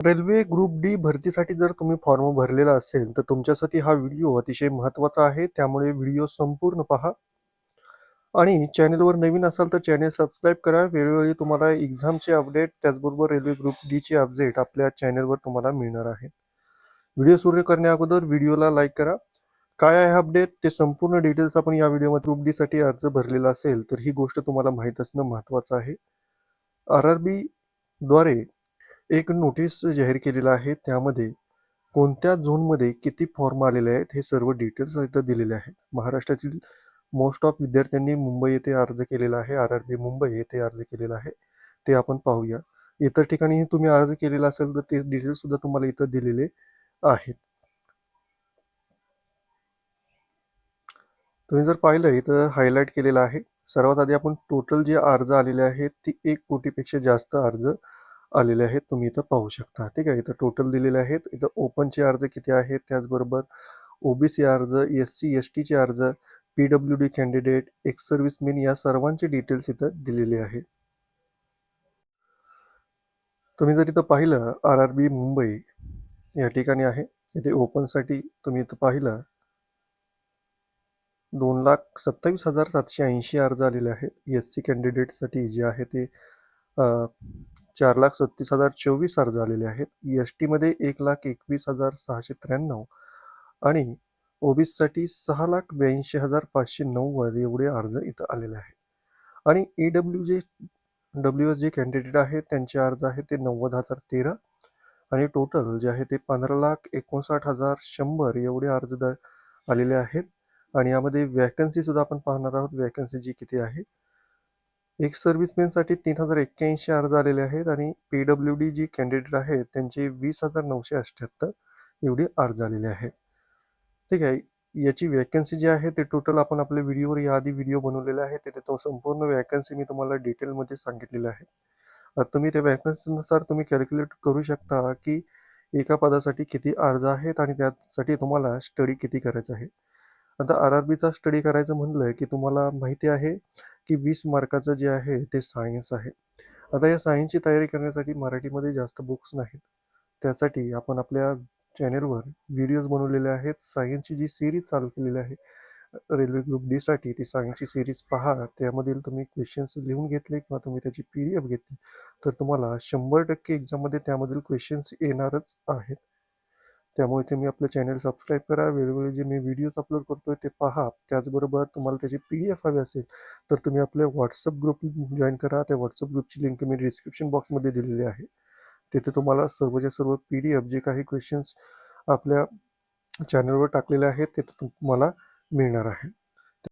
Railway group D भरतीसाठी जर तुम्ही फॉर्म भरलेला असेल तर तुमच्यासाठी हा व्हिडिओ अतिशय महत्त्वाचा आहे. त्यामुळे व्हिडिओ संपूर्ण पहा. आणि चॅनलवर नवीन असाल तर चॅनेल सबस्क्राईब करा. वेळोवेळी तुम्हाला एक्झामचे अपडेट त्याचबरोबर रेल्वे ग्रुप डीचे अपडेट आपल्या चॅनलवर तुम्हाला मिळणार आहे व्हिडिओ सुरू करण्या अगोदर व्हिडिओला लाईक करा. काय आहे अपडेट? ते संपूर्ण डिटेल्स आपण या व्हिडिओमध्ये ग्रुप डीसाठी अर्ज भरलेला असेल तर ही गोष्ट तुम्हाला माहीत असणं महत्त्वाचं आहे. आर आर बीद्वारे एक नोटीस जाहीर केलेला आहे. त्यामध्ये कोणत्या झोनमध्ये किती फॉर्म आलेले आहेत हे सर्व डिटेल्स इथं दिलेले आहेत. महाराष्ट्रातील मोस्ट ऑफ विद्यार्थ्यांनी मुंबई येथे अर्ज केलेला आहे. आर आर बी मुंबई येथे अर्ज केलेला आहे. ते आपण पाहूया. इतर ठिकाणी तुम्ही अर्ज केलेला असेल तर ते डिटेल्स सुद्धा तुम्हाला इथं दिलेले आहेत. तुम्ही जर पाहिलं इथं हायलाईट केलेलं आहे. सर्वात आधी आपण टोटल जे अर्ज आलेले आहेत ती एक कोटीपेक्षा जास्त अर्ज आलेले आहेत. तुम्ही इथं पाहू शकता. ठीक आहे. इथं टोटल दिलेले आहेत. इथं ओपनचे अर्ज किती आहेत? त्याचबरोबर ओबीसी अर्ज एस सी एस टीचे अर्ज P W D candidate ex servicemen या सर्वांचे डिटेल्स इथं दिलेले आहेत. तुम्ही जर इथं पाहिलं आर आर बी मुंबई या ठिकाणी आहे. इथे ओपनसाठी तुम्ही इथं पाहिलं दोन लाख सत्तावीस हजार सातशे ऐंशी अर्ज आलेले आहेत. एस सी कॅन्डिडेटसाठी जे आहे ते चार लाख सत्तीस हजार चोवीस अर्ज आलेले आहेत. एस टीमध्ये एक लाख एकवीस हजार सहाशे त्र्याण्णव आणि ओबीसीसाठी सहा लाख ब्याऐंशी हजार पाचशे नव्वद एवढे अर्ज इथं आलेले आहेत. आणि E W J W S J candidate आहेत त्यांचे अर्ज आहेत ते नव्वद हजार तेरा आणि टोटल जे आहे ते पंधरा लाख एकोणसाठ हजार शंभर एवढे अर्ज द आलेले आहेत. आणि यामध्ये वॅकन्सीसुद्धा आपण पाहणार आहोत. वॅकन्सी जी किती आहे एक सर्व्हिसमॅनसाठी तीन हजार एक्क्याऐंशी अर्ज आलेले आहेत आणि P W D G candidate आहेत त्यांचे वीस हजार नऊशे अठ्ठ्याहत्तर एवढे अर्ज आलेले आहेत. ठीक आहे याची वॅकन्सी जी आहे ते टोटल आपण आपल्या व्हिडिओवर याआधी व्हिडिओ बनवलेला आहे तिथे तो संपूर्ण वॅकन्सी मी तुम्हाला डिटेलमध्ये सांगितलेलं आहे. आता तुम्ही त्या वॅकन्सीनुसार तुम्ही कॅल्क्युलेट करू शकता की एका पदासाठी किती अर्ज आहेत आणि त्यासाठी तुम्हाला स्टडी किती करायचं आहे. आता आर आर बीचा स्टडी करायचं म्हणलं की तुम्हाला माहिती आहे की वीस मार्काचं जे आहे ते सायन्स आहे. आता या सायन्सची तयारी करण्यासाठी मराठीमध्ये जास्त बुक्स नाहीत. त्यासाठी आपण आपल्या चॅनेलवर व्हिडिओज बनवलेले आहेत. सायन्सची जी सिरीज चालू केलेली आहे रेल्वे ग्रुप डीसाठी ती सायन्सची सिरीज पहा. त्यामधील तुम्ही क्वेश्चन्स लिहून घेतले किंवा तुम्ही त्याची पी डी एफ घेतली तर तुम्हाला शंभर टक्के एक्झाममध्ये त्यामधील क्वेश्चन्स येणारच आहेत. त्यामुळे तुम्ही आपलं चॅनल सबस्क्राईब करा. वेळोवेळी जे मी व्हिडिओज अपलोड करतोय ते पहा. त्याचबरोबर तुम्हाला त्याची पी डी एफ हवी असेल तर तुम्ही आपले व्हॉट्सअप ग्रुप जॉईन करा. त्या व्हॉट्सअप ग्रुपची लिंक मी डिस्क्रिप्शन बॉक्समध्ये दिलेली आहे. तिथे तुम्हाला सर्वच्या सर्व पी डी एफ जे काही क्वेश्चन्स आपल्या चॅनलवर टाकलेले आहेत ते तुम्हाला मिळणार आहे.